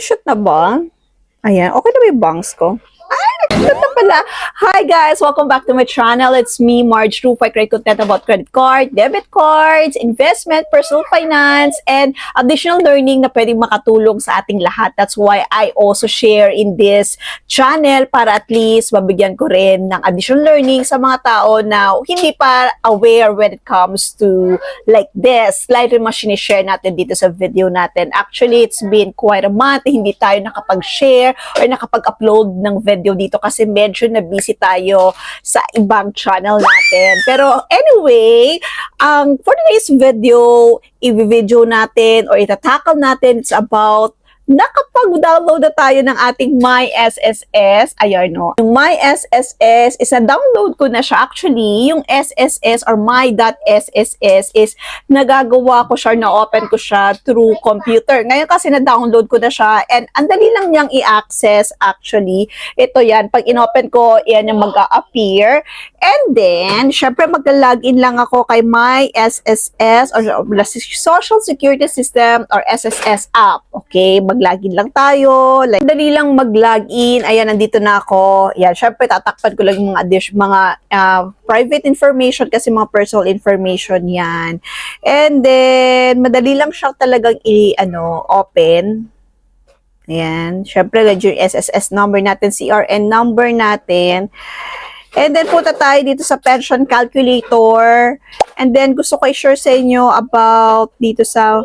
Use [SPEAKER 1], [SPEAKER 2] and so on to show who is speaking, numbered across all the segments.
[SPEAKER 1] Nag-shoot na ba? Ayan, okay na ba yung bangs ko? Ay, nag-shoot na pala. Hi guys! Welcome back to my channel. It's me, Marge Rufo. I create content about credit card, debit cards, investment, personal finance, and additional learning na pwedeng makatulong sa ating lahat. That's why I also share in this channel para at least mabigyan ko rin ng additional learning sa mga tao na hindi pa aware when it comes to like this. Like rin mas share natin dito sa video natin. Actually, it's been quite a month. Hindi tayo nakapag-share or nakapag-upload ng video dito kasi medyo na busy tayo sa ibang channel natin. Pero anyway, ang for today's video, i-video natin or itatakal natin, it's about nakapag-download na tayo ng ating My SSS. Ayan, no. Yung My SSS is na-download ko na siya. Actually, yung SSS or My.SSS is nagagawa ko siya, na-open ko siya through computer. Ngayon kasi na-download ko na siya and ang dali lang niyang i-access actually. Ito yan. Pag in-open ko, yan yung mag-a-appear. And then, syempre mag-login lang ako kay My SSS or Social Security System or SSS app. Okay? Mag-login lang tayo. Like, dali lang mag-login. Ayan, nandito na ako. Yan, syempre tatakpan ko lang yung mga, addition, mga ah, private information kasi mga personal information yan. And then, madali lang siya talagang i-ano, open. Ayan. Syempre, yung SSS number natin, CRN number natin. And then, punta tayo dito sa pension calculator. And then, gusto ko i-share sa inyo about dito sa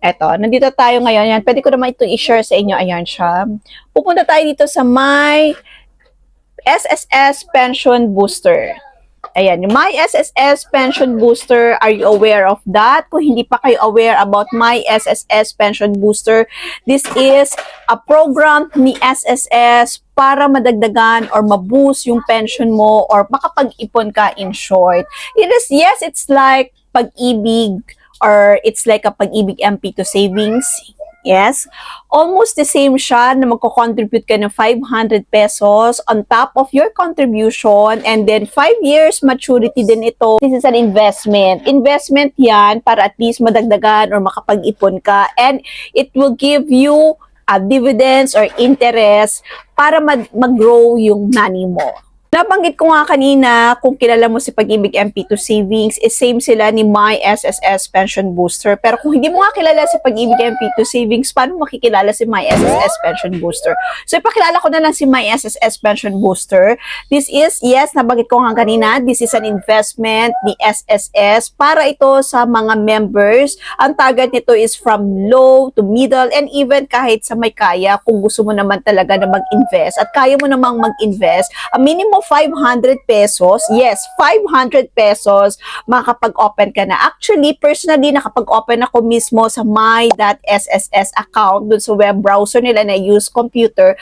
[SPEAKER 1] Eto, nandito tayo ngayon. Yan, pwede ko naman ito i-share sa inyo. Ayan siya. Pupunta tayo dito sa My SSS Pension Booster. Ayan, yung My SSS Pension Booster, are you aware of that? Kung hindi pa kayo aware about My SSS Pension Booster, this is a program ni SSS para madagdagan or maboost yung pension mo or makapag-ipon ka in short. It is, yes, it's like pag-ibig or it's like a pag-ibig MP to savings. Yes. Almost the same siya na magko-contribute ka ng 500 pesos on top of your contribution and then 5 years maturity din ito. This is an investment. Investment yan para at least madagdagan or makapag-ipon ka and it will give you uh, dividends or interest para mag- mag-grow yung money mo. Nabanggit ko nga kanina, kung kilala mo si Pag-ibig MP2 Savings, is same sila ni My SSS Pension Booster. Pero kung hindi mo nga kilala si Pag-ibig MP2 Savings, paano makikilala si My SSS Pension Booster? So, ipakilala ko na lang si My SSS Pension Booster. This is, yes, nabanggit ko nga kanina, this is an investment ni SSS para ito sa mga members. Ang target nito is from low to middle and even kahit sa may kaya kung gusto mo naman talaga na mag-invest at kaya mo namang mag-invest, a minimum 500 pesos, yes, 500 pesos, makapag-open ka na. Actually, personally, nakapag-open ako mismo sa my.sss account dun sa web browser nila na use computer.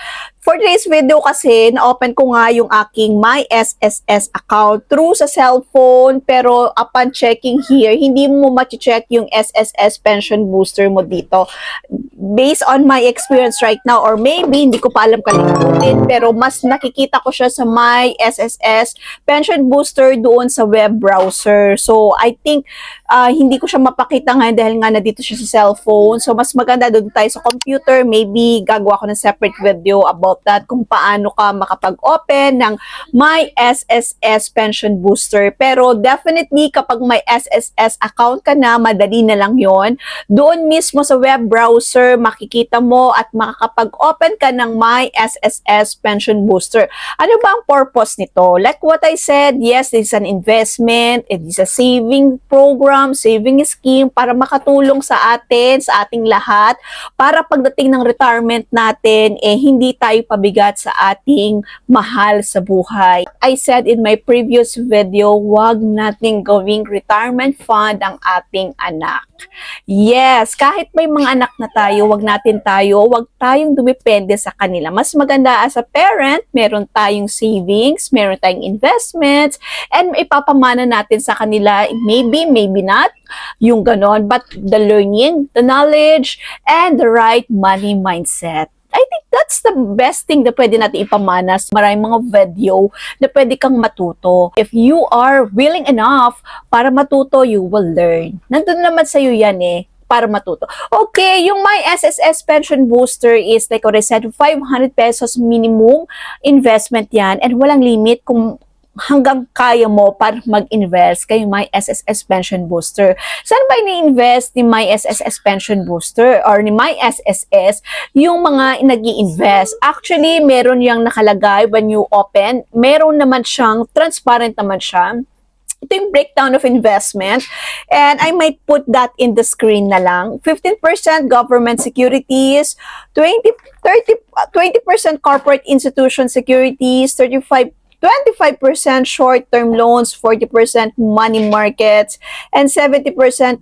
[SPEAKER 1] For today's video kasi, na-open ko nga yung aking My SSS account through sa cellphone, pero upon checking here, hindi mo ma-check yung SSS pension booster mo dito. Based on my experience right now, or maybe, hindi ko pa alam kalikutin, pero mas nakikita ko siya sa My SSS pension booster doon sa web browser. So, I think, ah, hindi ko siya mapakita ngayon dahil nga na dito siya sa cellphone. So, mas maganda doon tayo sa computer. Maybe, gagawa ko ng separate video about that kung paano ka makapag-open ng My SSS Pension Booster. Pero definitely, kapag may SSS account ka na, madali na lang yon Doon mismo sa web browser, makikita mo at makakapag-open ka ng My SSS Pension Booster. Ano ba ang purpose nito? Like what I said, yes, it's an investment, it is a saving program, saving scheme para makatulong sa atin, sa ating lahat, para pagdating ng retirement natin, eh hindi tayo pabigat sa ating mahal sa buhay. I said in my previous video, wag nating gawing retirement fund ang ating anak. Yes, kahit may mga anak na tayo, wag natin tayo, wag tayong dumepende sa kanila. Mas maganda as a parent, meron tayong savings, meron tayong investments, and ipapamana natin sa kanila, maybe, maybe not, yung ganon, but the learning, the knowledge, and the right money mindset. I think that's the best thing na pwede natin ipamanas. Maraming mga video na pwede kang matuto. If you are willing enough para matuto, you will learn. Nandun naman sa'yo yan eh para matuto. Okay, yung My SSS Pension Booster is like I said, 500 pesos minimum investment yan and walang limit kung hanggang kaya mo para mag-invest kay My SSS Pension Booster. Saan ba ini-invest ni My SSS Pension Booster or ni My SSS yung mga nag invest Actually, meron yung nakalagay when you open. Meron naman siyang, transparent naman siya ito yung breakdown of investment. And I might put that in the screen na lang. 15% government securities, 20, 30, uh, 20% corporate institution securities, 35 25% short-term loans, 40% money markets, and 70%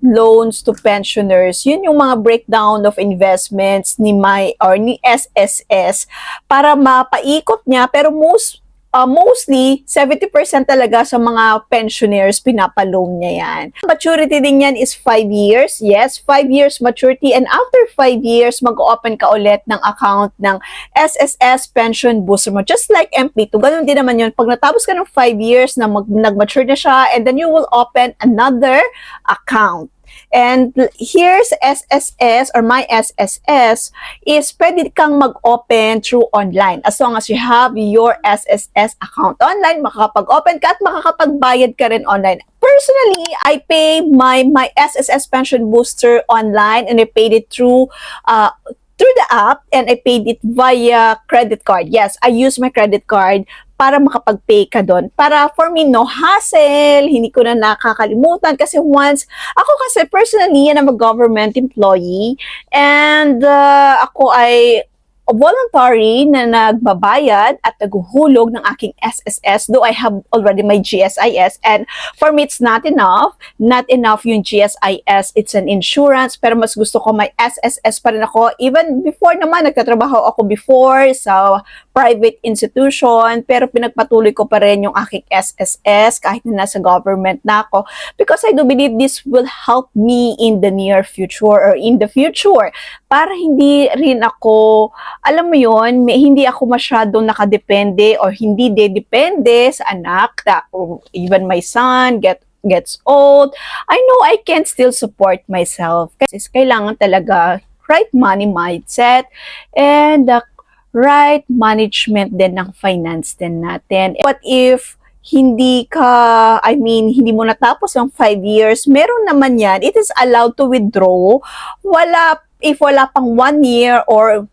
[SPEAKER 1] loans to pensioners. Yun yung mga breakdown of investments ni my or ni SSS para mapaikot niya pero most uh, mostly, 70% talaga sa mga pensioners, pinapaloan niya yan. Maturity din yan is 5 years. Yes, 5 years maturity. And after 5 years, mag-open ka ulit ng account ng SSS Pension Booster mo. Just like MP2, ganun din naman yun. Pag natapos ka ng 5 years na mag- nag-mature na siya, and then you will open another account. And here's SSS or my SSS is pwede kang mag-open through online. As long as you have your SSS account online, makakapag-open ka at makakapagbayad ka rin online. Personally, I pay my my SSS pension booster online and I paid it through uh, through the app and I paid it via credit card. Yes, I use my credit card para makapag-pay ka doon. Para for me, no hassle, hindi ko na nakakalimutan kasi once, ako kasi personally, yan ang government employee and uh, ako ay voluntary na nagbabayad at naghuhulog ng aking SSS, though I have already my GSIS, and for me, it's not enough. Not enough yung GSIS. It's an insurance, pero mas gusto ko may SSS pa rin ako. Even before naman, nagtatrabaho ako before sa private institution, pero pinagpatuloy ko pa rin yung aking SSS kahit na nasa government na ako because I do believe this will help me in the near future or in the future para hindi rin ako alam mo yon may, hindi ako masyadong nakadepende or hindi dedepende sa anak that or even my son get gets old, I know I can still support myself. Kasi kailangan talaga right money mindset and the right management din ng finance din natin. What if hindi ka, I mean, hindi mo natapos ang 5 years, meron naman yan, it is allowed to withdraw. Wala, if wala pang 1 year or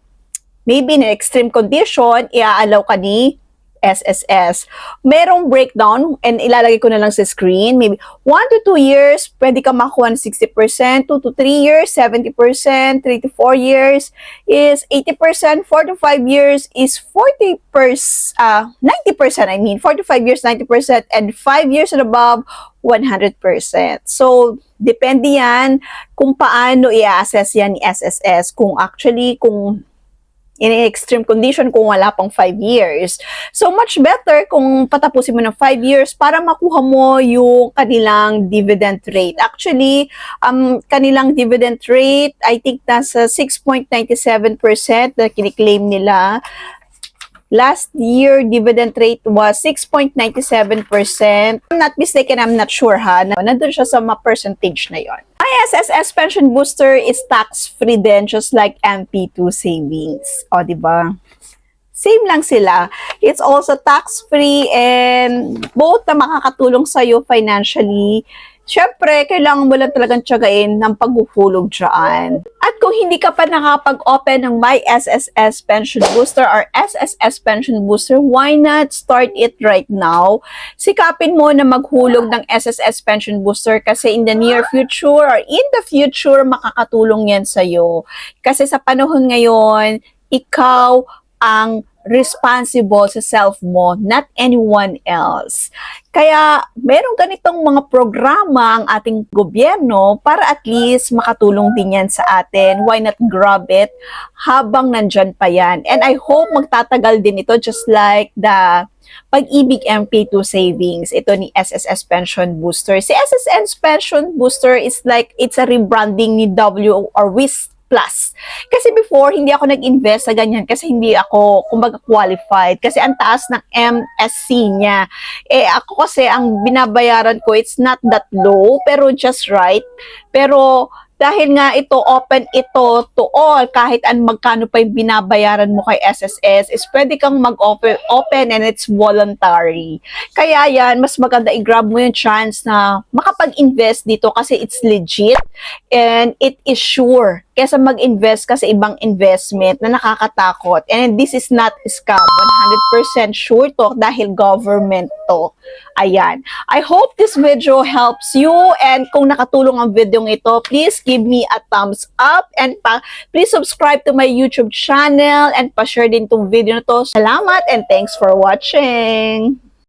[SPEAKER 1] maybe in extreme condition, i-allow ka ni SSS. Merong breakdown and ilalagay ko na lang sa screen. Maybe 1 to 2 years, pwede ka makuha ng 60%, 2 to 3 years, 70%, 3 to 4 years is 80%, 4 to 5 years is 40%, uh, 90%, I mean, 4 to 5 years, 90%, and 5 years and above, 100%. So, depende yan kung paano i-assess yan ni SSS. Kung actually, kung in extreme condition kung wala pang 5 years. So, much better kung patapusin mo ng 5 years para makuha mo yung kanilang dividend rate. Actually, um, kanilang dividend rate, I think nasa 6.97% na kiniklaim nila. Last year, dividend rate was 6.97%. I'm not mistaken, I'm not sure ha. Na, nandun siya sa mga percentage na yon. ISSS Pension Booster is tax-free din, just like MP2 savings. O, di ba? Same lang sila. It's also tax-free and both na makakatulong sa'yo financially syempre, kailangan mo lang talagang tiyagain ng paghuhulog dyan. At kung hindi ka pa nakapag-open ng My SSS Pension Booster or SSS Pension Booster, why not start it right now? Sikapin mo na maghulog ng SSS Pension Booster kasi in the near future or in the future, makakatulong yan sa'yo. Kasi sa panahon ngayon, ikaw ang responsible sa self mo, not anyone else. Kaya meron ganitong mga programa ang ating gobyerno para at least makatulong din yan sa atin. Why not grab it habang nandyan pa yan? And I hope magtatagal din ito just like the Pag-ibig MP2 savings, ito ni SSS Pension Booster. Si SSS Pension Booster is like, it's a rebranding ni W or WIS plus. Kasi before, hindi ako nag-invest sa ganyan kasi hindi ako, kumbaga, qualified. Kasi ang taas ng MSC niya. Eh, ako kasi, ang binabayaran ko, it's not that low, pero just right. Pero, dahil nga ito, open ito to all, kahit an magkano pa yung binabayaran mo kay SSS, is pwede kang mag-open open and it's voluntary. Kaya yan, mas maganda i-grab mo yung chance na makapag-invest dito kasi it's legit and it is sure kesa mag-invest ka sa ibang investment na nakakatakot. And this is not scam. 100% sure to dahil government to. Ayan. I hope this video helps you and kung nakatulong ang video ito, please give me a thumbs up and pa please subscribe to my YouTube channel and pa-share din tong video na to. Salamat and thanks for watching!